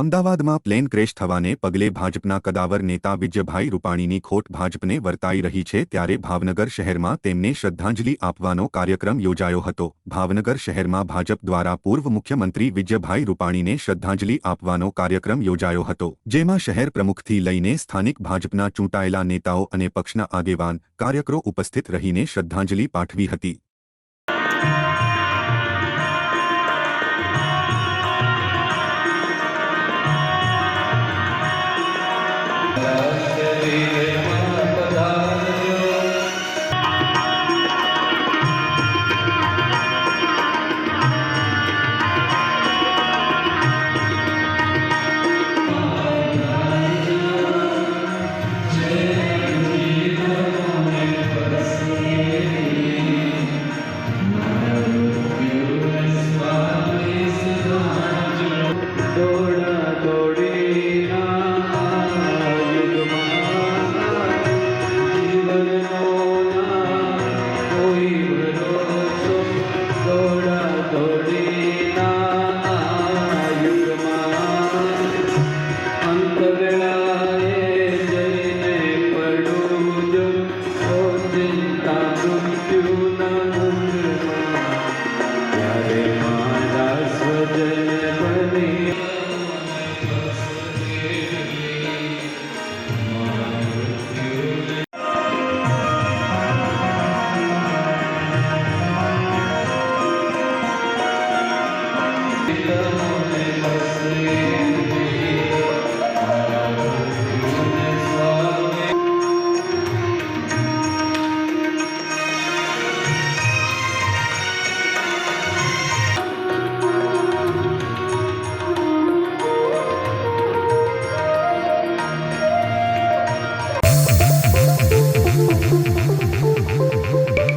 અમદાવાદમાં plane crash થવાને પગલે ભાજપના કદાવર નેતા વિજયભાઈ રૂપાણીની ખોટ ભાજપને વર્તાઈ રહી છે ત્યારે ભાવનગર શહેરમાં તેમને શ્રદ્ધાંજલિ આપવાનો કાર્યક્રમ યોજાયો હતો. ભાવનગર શહેરમાં ભાજપ દ્વારા પૂર્વ મુખ્યમંત્રી વિજયભાઈ રૂપાણીને શ્રદ્ધાંજલિ આપવાનો કાર્યક્રમ યોજાયો હતો, જેમાં શહેર પ્રમુખથી લઈને સ્થાનિક ભાજપના ચૂંટાયેલા નેતાઓ અને પક્ષના આગેવાન કાર્યકરો ઉપસ્થિત રહીને શ્રદ્ધાંજલિ પાઠવી હતી.